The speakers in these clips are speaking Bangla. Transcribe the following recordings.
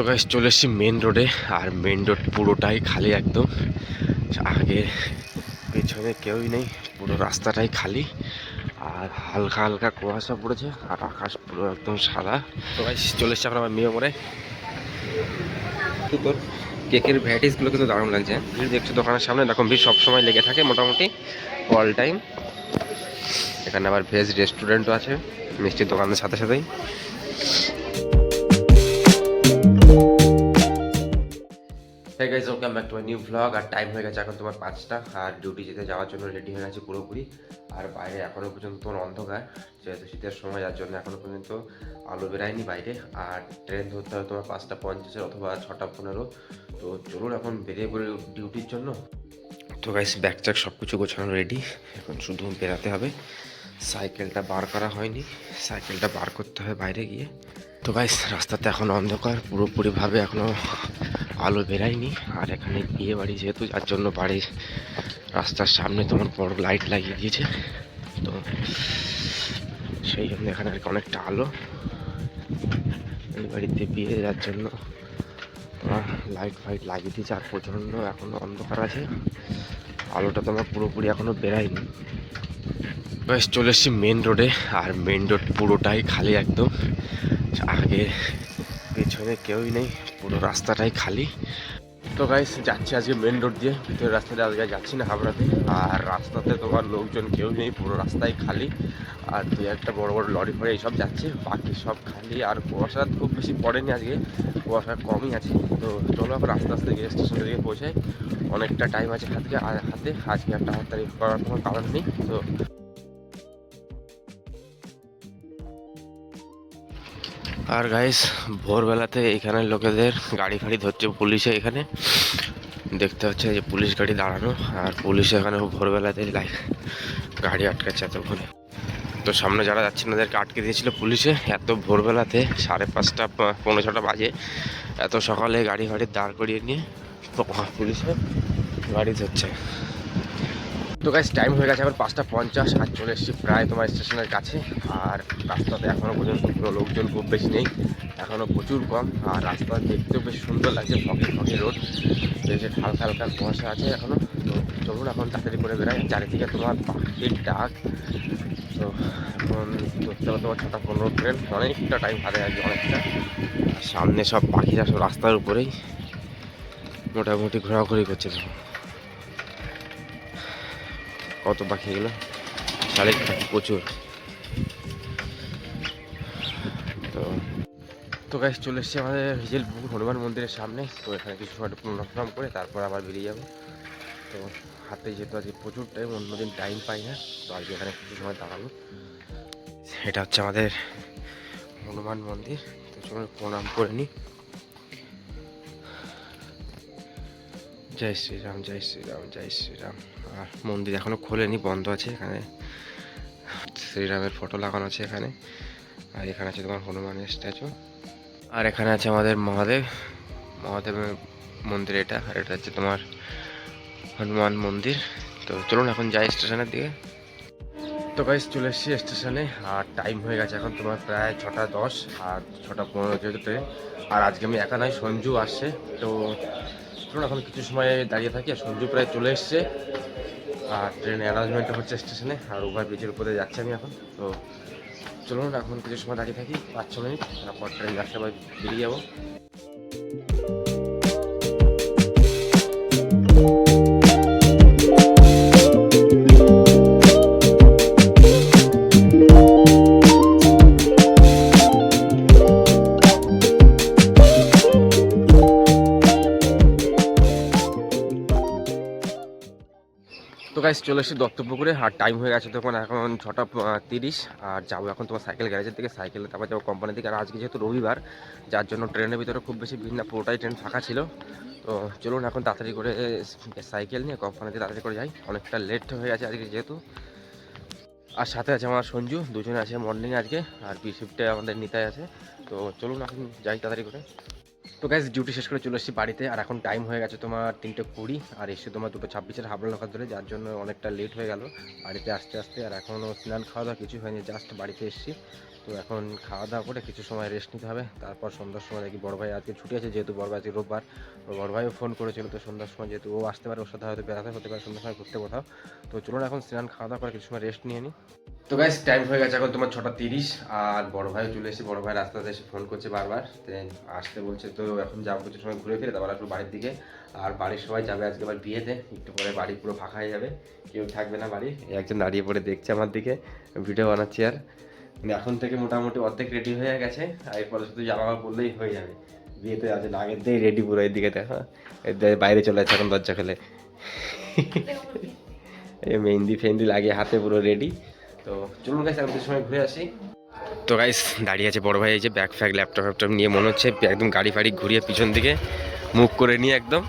তো গাইস চলে এসেছি মেন রোডে আর মেন রোড পুরোটাই খালি একদম। আগে পেছনে কেউই নেই পুরো রাস্তাটাই খালি। আর হালকা হালকা কুয়াশা পড়েছে আর আকাশ পুরো একদম সাদা। তো গাইস চলে এসেছি আমরা আমার মেয়ে মরে তোর কেকের ভ্যারাইটিসগুলো কিন্তু দারুণ লাগছে। ভিড় দেখছ দোকানের সামনে? এরকম ভিড় সবসময় লেগে থাকে মোটামুটি অল টাইম এখানে আবার ভেজ রেস্টুরেন্টও আছে মিষ্টির দোকানের সাথে সাথেই। Hey guys, welcome back to my new vlog. আর টাইম হয়ে গেছে এখন তোমার পাঁচটা। আর ডিউটি যেতে যাওয়ার জন্য রেডি হয়ে গেছে পুরোপুরি। আর বাইরে এখনও পর্যন্ত তোমার অন্ধকার যেহেতু শীতের সময় যার জন্য এখনও পর্যন্ত আলো বেরায়নি বাইরে। আর ট্রেন ধরতে হবে তোমার পাঁচটা পঞ্চাশের অথবা ছটা পনেরো। তো চলুন এখন বেরিয়ে পড়ে ডিউটির জন্য। তো গাইস ব্যাগ চ্যাক সব কিছু গোছানো রেডি এখন শুধু বেরাতে হবে। সাইকেলটা বার করা হয়নি। সাইকেলটা বার করতে হবে বাইরে গিয়ে। তো গাইস রাস্তাতে এখন অন্ধকার। পুরোপুরিভাবে এখনও আলো বেরায়নি। আর এখানে বিয়ে বাড়ি যেহেতু, যার জন্য বাড়ির রাস্তার সামনে তোমার বড় লাইট লাগিয়ে দিয়েছে। তো সেই জন্য এখানে আর কি অনেকটা আলো। বাড়িতে বিয়ে যার জন্য তোমার লাইট ফাইট লাগিয়ে দিয়েছে, আর প্রচণ্ড এখনও অন্ধকার আছে। আলোটা তোমার পুরোপুরি এখনও বেরায়নি। বেশ, চলে এসেছি মেন রোডে আর মেন রোড পুরোটাই খালি একদম। আগে পেছনে কেউই নেই। পুরো রাস্তাটাই খালি। তো গাইস যাচ্ছি আজকে মেন রোড দিয়ে। ভিতরের রাস্তাতে আজকে যাচ্ছি না হাবড়াতে আর রাস্তাতে তোমার লোকজন কেউ নেই, পুরো রাস্তায় খালি। আর দু একটা বড় বড় লরি ফরে এইসব যাচ্ছে, বাকি সব খালি। আর কুয়াশা খুব বেশি পড়েনি আজকে, কুয়াশা কমই আছে। তো চলো আবার আস্তে আস্তে গিয়ে স্টেশনের দিকে পৌঁছাই। অনেকটা টাইম আছে হাতে হাতে, আজকে একটা হাততালি করার কোনো কারণ নেই। তো আর গাইস ভোরবেলাতে এখানে লোকেদের গাড়ি ফাড়ি ধরছে পুলিশে এখানে। দেখতে হচ্ছে যে পুলিশ গাড়ি দাঁড়ানো, আর পুলিশ এখানে ভোরবেলাতে লাইক গাড়ি আটকাচ্ছে এতক্ষণে। তো সামনে যারা যাচ্ছে না ওদেরকে আটকে দিয়েছিল পুলিশে। এত ভোরবেলাতে সাড়ে পাঁচটা প- পৌনে ছটা বাজে। এত সকালে গাড়ি ফাড়ি দাঁড় করিয়ে নিয়ে পুলিশে গাড়ি ধরছে। তো গাইস টাইম হয়ে গেছে এখন পাঁচটা পঞ্চাশ আর চলে এসেছি প্রায় তোমার স্টেশনের কাছে। আর রাস্তাতে এখনও পর্যন্ত কোনো লোকজন, খুব বেশি নেই এখনও প্রচুর কম। আর রাস্তা দেখতেও বেশ সুন্দর লাগছে ফকি ফকি রোড বেশ হালকা হালকা কুয়াশা আছে এখনও তো চলুন এখন তাড়াতাড়ি করে বেরাই। চারিদিকে তোমার পাখির ডাক। তো এখন ধরতে হবে তোমার ছটা পনেরো ট্রেন অনেকটা টাইম হাতে আছে, অনেকটা। সামনে সব পাখিরা সব রাস্তার উপরেই মোটামুটি ঘোরাঘুরি করছে কত পাখি এগুলো? শালিক পাখি প্রচুর। তো তো গাছ চলে এসেছি আমাদের হিজেলপুর হনুমান মন্দিরের সামনে। তো এখানে কিছু প্রণাম করে তারপর আবার বেরিয়ে যাব। তো হাতে যেহেতু আজকে প্রচুর টাইম অন্যদিন টাইম পাই না, তো আজকে এখানে কিছু সময় দাঁড়াবো। এটা হচ্ছে আমাদের হনুমান মন্দির। তো চলুন, প্রণাম করে নিই জয় শ্রীরাম জয় শ্রীরাম জয় শ্রীরাম। আর মন্দির এখনও খোলেনি, বন্ধ আছে এখানে। শ্রীরামের ফটো লাগানো আছে এখানে। আর এখানে আছে তোমার হনুমানের স্ট্যাচু আর এখানে আছে আমাদের মহাদেব। মহাদেবের মন্দির এটা, আর এটা হচ্ছে তোমার হনুমান মন্দির। তো চলুন এখন যাই স্টেশনের দিকে। তো গাইস চলে এসেছি স্টেশনে আর টাইম হয়ে গেছে এখন তোমার প্রায় ছটা দশ আর ছটা পনেরো ট্রেন আর আজকে আমি একা নয় সঞ্জু আসছে। তো চলুন, এখন কিছু সময় দাঁড়িয়ে থাকি। আর সঞ্জু প্রায় চলে এসছে। আর ট্রেন অ্যারেঞ্জমেন্টটা হচ্ছে স্টেশনে আর ওভার ব্রিজের উপরে যাচ্ছি আমি এখন। তো চলুন, এখন কিছু সময় দাঁড়িয়ে থাকি, পাঁচ ছ মিনিট, তারপর ট্রেন আবার বেরিয়ে যাব। গাইস চলে এসেছি দত্তপুকুরে, আর টাইম হয়ে গেছে তখন এখন ছটা তিরিশ, আর যাব এখন তোমার সাইকেল গ্যারেজের দিকে সাইকেলে তারপর যাব কোম্পানির দিকে। আর আজকে যেহেতু রবিবার, যার জন্য ট্রেনের ভিতরে খুব বেশি ভিড় না, পুরোটাই ট্রেন ফাঁকা ছিল। তো চলুন এখন তাড়াতাড়ি করে সাইকেল নিয়ে কোম্পানিতে তাড়াতাড়ি করে যাই। অনেকটা লেট হয়ে গেছে আজকে যেহেতু। আর সাথে আছে আমার সঞ্জু, দুজনে আছে মর্নিং আজকে, আর বি শিফটে আমাদের নিতাই আছে। তো চলুন এখন যাই তাড়াতাড়ি করে। তো গ্যাস ডিউটি শেষ করে চলে এসেছি বাড়িতে। আর এখন টাইম হয়ে গেছে তোমার তিনটে কুড়ি, আর এসে তোমার দুটো ছাব্বিশের হাবড়া নৌকা ধরে, যার জন্য অনেকটা লেট হয়ে গেল বাড়িতে আসতে আসতে। আর এখনও স্নান খাওয়া দাওয়া কিছু হয়নি জাস্ট বাড়িতে এসেছি। তো এখন খাওয়া দাওয়া করে কিছু সময় রেস্ট নিতে হবে। তারপর সন্ধ্যার সময় দেখি বড় ভাই আজকে ছুটি আছে, যেহেতু বড় ভাই আজকে রোববার। বড় ভাইও ফোন করেছিল, তো সন্ধ্যার সময় যেহেতু ও আসতে পারে, ওর সাথে হয়তো বেড়াতে হতে পারে, সন্ধ্যার সময় ঘুরতে কোথাও। তো চলুন এখন স্নান খাওয়া দাওয়া করে কিছু সময় রেস্ট নিয়ে নিই তো গাইস টাইম হয়ে গেছে এখন তোমার ছটা তিরিশ, আর বড় ভাইও চলে এসেছে, বড় ভাই রাস্তাতে এসে ফোন করছে বারবার। দেন আসতে বলছে তো এখন যাব কিছু সময় ঘুরে ফিরে তারপর আসব বাড়ির দিকে। আর বাড়ির সবাই যাবে আজকে আবার বিয়েতে একটু পরে বাড়ি পুরো ফাঁকা হয়ে যাবে কেউ থাকবে না বাড়ি। এই একজন দাঁড়িয়ে পড়ে দেখছে আমার দিকে ভিডিও বানাচ্ছি আর। মানে এখন থেকে মোটামুটি অর্ধেক রেডি হয়ে গেছে আর এরপরে শুধু জামা পরলেই হয়ে যাবে। বিয়েতে আছে না আগের দিকেই রেডি পুরো এদিকে দেখা। বাইরে চলে যাচ্ছে এখন দরজা খেলে। এই মেহেন্দি ফেন্দি লাগিয়ে হাতে পুরো রেডি তো চলুন আমি কিছু সময় ঘুরে আসি। তো গাইস দাঁড়িয়ে আছে বড় ভাই, এই যে ব্যাগ ফ্যাগ ল্যাপটপ ফ্যাপটপ নিয়ে, মনে হচ্ছে একদম গাড়ি ফাড়ি ঘুরিয়ে পিছন দিকে মুখ করে নিয়ে একদম।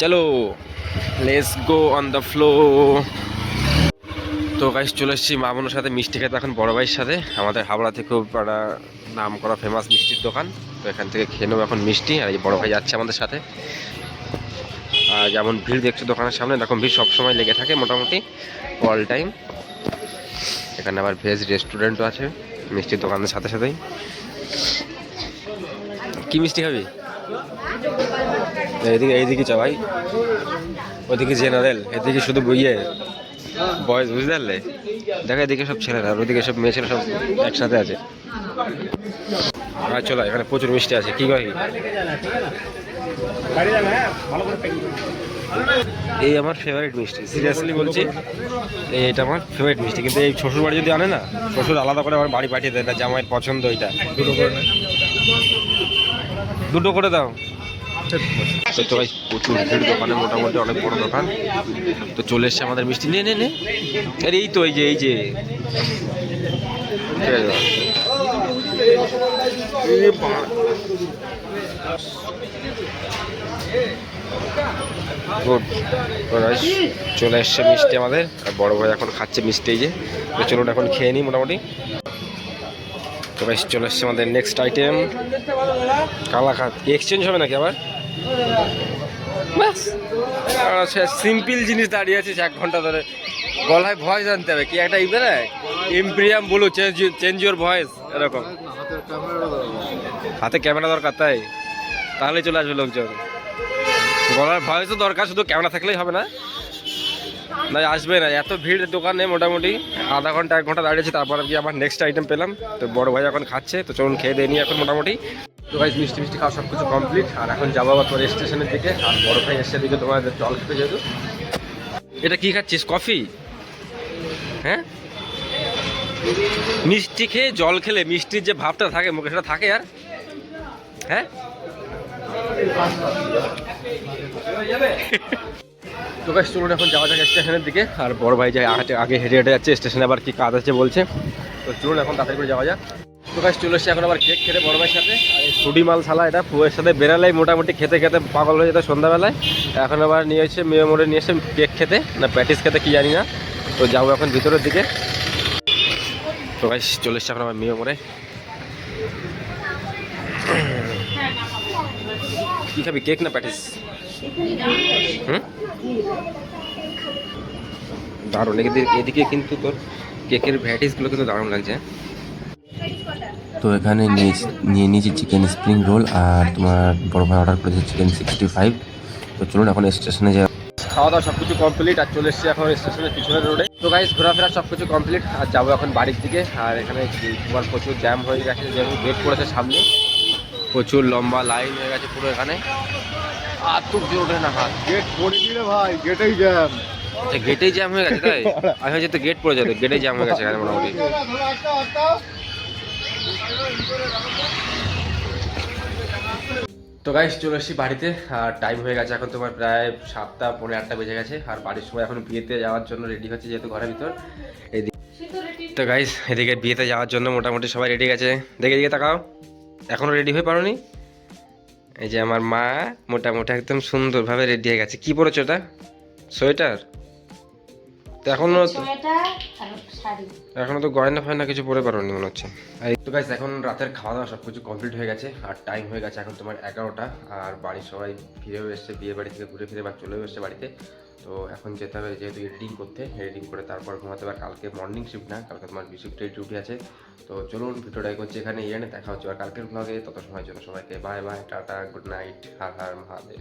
চলো let's go on the flow তো গাইস চলে এসেছি মামুনের সাথে মিষ্টি খেতে, এখন বড় ভাইয়ের সাথে। আমাদের হাওড়াতে খুব একটা নাম করা ফেমাস মিষ্টির দোকান। তো এখান থেকে খেয়ে নেব এখন মিষ্টি, আর এই বড় ভাই যাচ্ছে আমাদের সাথে। আর যেমন ভিড় দেখছ দোকানের সামনে, এরকম ভিড় সবসময় লেগে থাকে মোটামুটি অল টাইম এখানে আবার ভেজ রেস্টুরেন্টও আছে মিষ্টির দোকানের সাথে সাথেই। কি মিষ্টি খাবি? এইদিকে এইদিকে চা ভাই। ওদিকে জেনারেল এদিকে শুধু ইয়ে বয়স বুঝতে পারলে? দেখো এদিকে সব ছেলেরা আর ওদিকে সব মেয়ে ছেলে সব একসাথে আছে। আর চলো এখানে প্রচুর মিষ্টি আছে কি কই এই আমার ফেভারিট মিষ্টি। সিরিয়াসলি বলছি এই এটা আমার ফেভারিট মিষ্টি। কিন্তু এই শ্বশুর বাড়ি যদি আনে না শ্বশুর আলাদা করে আমার বাড়ি পাঠিয়ে দেয় না জামাইয়ের পছন্দ এটা। দুটো করে দুটো করে দাও। তো তো ভাই প্রচুর ভিড় দোকানে মোটামুটি অনেক বড় দোকান। তো চলে এসছে আমাদের মিষ্টি। নে নে নে। আরে এই তো এই যে এই যে। ঠিক আছে। গুড। চলে এসছে মিষ্টি আমাদের। আর বড় ভাই এখন খাচ্ছে মিষ্টি যে। তো চলুন এখন খেয়ে নিই মোটামুটি। তো বেশ চলে এসছে আমাদের নেক্সট আইটেম কালাকাত এক্সচেঞ্জ হবে নাকি আবার? সিম্পল জিনিস দাঁড়িয়ে আছিস এক ঘণ্টা ধরে। গলায় ভয়েস আনতে হবে। কি একটা ই বেরোয় ইমপ্রিয়াম বলো চেঞ্জ চেঞ্জ ইউর ভয়েস এরকম। হাতে ক্যামেরা দরকার তাই। তাহলে চলে আসবে লোকজন। গলার ভয়েসও দরকার, শুধু ক্যামেরা থাকলেই হবে না। না, আসবে না, এত ভিড় দোকানে মোটামুটি, আধা ঘণ্টা, এক ঘণ্টা দাঁড়িয়েছি, তারপর কি আমার নেক্সট আইটেম পেলাম। তো বড় ভাই এখন খাচ্ছে, তো চলুন খেয়ে দিয়ে নিই এখন মোটামুটি। তো ভাই মিষ্টি মিষ্টি খাওয়া সব কিছু কমপ্লিট আর এখন যাব আবার তোর স্টেশনের দিকে, আর বড় ভাই এসে দিকে তোমার জল খেতে যেহেতু। এটা কি খাচ্ছিস? কফি? হ্যাঁ? মিষ্টি খেয়ে জল খেলে মিষ্টির যে ভাবটা থাকে, মুখে সেটা থাকে আর। হ্যাঁ? তো গাছ চলুন এখন যাওয়া যাক স্টেশনের দিকে। আর বড় ভাই যায় আগে হেঁটে হেঁটে যাচ্ছে, স্টেশনে আবার কি কাজ আছে বলছে। তো চলুন এখন তাড়াতাড়ি করে যাওয়া যাক। তো গাছ চলে এসছে এখন আবার কেক খেতে বড় ভাইয়ের সাথে। আর ফুডি মাল ছালা এটা ফুয়ের সাথে বেরালেই মোটামুটি খেতে খেতে পাগল হয়ে যেত সন্ধ্যাবেলায়। এখন আবার নিয়ে এসে মেয়ে মোড়ে নিয়ে এসে কেক খেতে। না প্যাটিস খেতে কি জানি না। তো যাব এখন ভিতরের দিকে। তো গাছ চলে এসছে এখন আবার মেয়ে মোড়ে। কি খাবি কেক না প্যাটিস হুম দারুণ এদিকে এদিকে কিন্তু তোর কেকের ভ্যারাইটিসগুলো কিন্তু দারুণ লাগছে তো এখানে নিয়ে- নিয়ে নিয়েছি চিকেন স্প্রিং রোল আর তোমার বড় ভাই অর্ডার করেছে চিকেন সিক্সটি ফাইভ তো চলুন এখন স্টেশনে যাই। খাওয়া দাওয়া সব কিছু কমপ্লিট আর চলে এসেছি এখন স্টেশনের পিছনের রোডে তো গাইস ঘোরাফেরা সব কিছু কমপ্লিট আর যাব এখন বাড়ির দিকে। আর এখানে তোমার প্রচুর জ্যাম হয়ে গেছে যেহেতু গেট পড়েছে সামনে। প্রচুর লম্বা লাইন হয়ে গেছে পুরো এখানে। আর তো জোরে না হাত। গেট পড়েনি রে ভাই গেটেই জ্যাম গেটেই জ্যাম হয়ে গেছে তাই? আমি হয়তো গেট পড়ে যেত গেটেই জ্যাম হয়ে গেছে এখানে মোটামুটি। তো গাইস চলে এসেছি বাড়িতে আর টাইম হয়ে গেছে এখন তোমার প্রায় সাতটা পনেরো আটটা বেজে গেছে আর বাড়ির সময় এখন বিয়েতে যাওয়ার জন্য রেডি হচ্ছে যেহেতু ঘরের ভিতর। এদিকে তো গাইস এদিকে বিয়েতে যাওয়ার জন্য মোটামুটি সবাই রেডি গেছে। দেখে এদিকে তাকাও। এখনও রেডি হয়ে পারোনি? এই যে আমার মা মোটামুটি একদম সুন্দরভাবে রেডি হয়ে গেছে। কি পরেছো এটা সোয়েটার? তো এখনও তো সোয়েটার এখনও তো গয়না ফয়না কিছু পরে পারোনি মনে হচ্ছে। তো গাইস এখন রাতের খাওয়া দাওয়া সব কিছু কমপ্লিট হয়ে গেছে আর টাইম হয়ে গেছে এখন তোমার এগারোটা আর বাড়ির সবাই ফিরেও এসছে বিয়ে বাড়ি থেকে ঘুরে ফিরে বা চলেও এসছে বাড়িতে। তো এখন যেতে হবে যেহেতু এডিটিং করতে এডিটিং করে তারপর ঘুমাতে হবে। কালকে মর্নিং শিফট না, কালকে তোমার বি শিফটের ডিউটি আছে। তো চলুন, ভিডিওটা করছি এখানে ইয়ে দেখা হচ্ছে। আর কালকের ব্লগে তত সময়ের জন্য সবাইকে bye bye tata good night Har Har Mahadev.